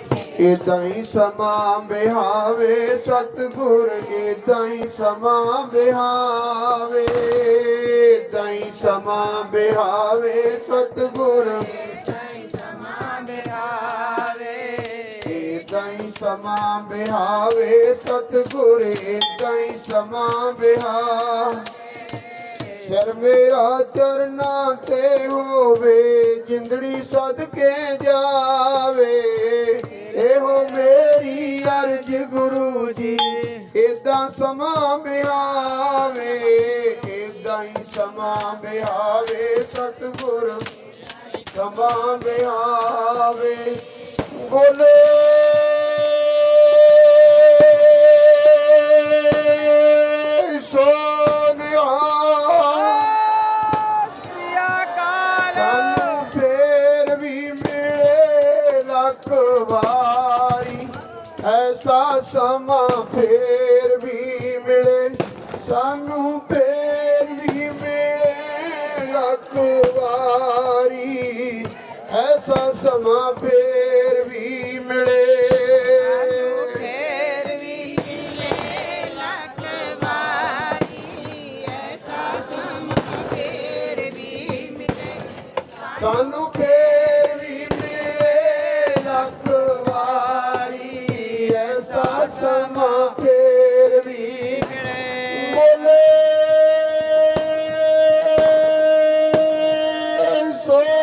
ਇਦਾਂ ਹੀ ਸਮਾਂ ਬਿਹਾਵੇ, ਸਤਿਗੁਰ ਇਦਾਂ ਹੀ ਸਮਾਂ ਬਿਹਾਵੇ। ਇਦਾਂ ਹੀ ਸਮਾਂ ਬਿਹਾਵੇ, ਸਤਿਗੁਰ ਇਦਾਂ ਹੀ ਸਮਾਂ ਬਿਹਾਵੇ। ਸਤਿਗੁਰ ਇਦਾਂ ਹੀ ਸਮਾਂ ਬਿਹਾ ਸ਼ਰ ਮੇਰਾ ਚਰਨਾ ਤੇ ਹੋਵੇ, ਜਿੰਦੜੀ ਸਦਕੇ ਜਾ ਅਰਜ ਗੁਰੂ ਜੀ। ਇਦਾਂ ਸਮਾਂ ਬਿਹਾਵੇ ਇਦਾਂ ਹੀ ਸਮਾਂ ਬਿਹਾਵੇ ਸਤਿਗੁਰ ਸਮਾਂ ਬਿਹਾਵੇ ਬੋਲੇ। ਫੇਰ ਵੀ ਮਿਲੇ ਲੱਖ ਵਾਰੀ। ਐਸਾ ਸਮਾਂ ਫੇਰ ਵੀ ਮਿਲੇ ਸਾਨੂੰ ਫੇਰ ਵੀ ਮਿਲੇ ਲੱਖ ਵਾਰੀ ਐਸਾ ਸਮਾਂ ਫੇਰ ਵੀ ਮਿਲੇ ਫੇਰ ਵੀ ਮਿਲੇ ਲੱਖ ਵਾਰੀ ਐਸਾ ਸਮਾਂ ਫੇਰ ਵੀ ਮਿਲੇ ਸਾਨੂੰ eso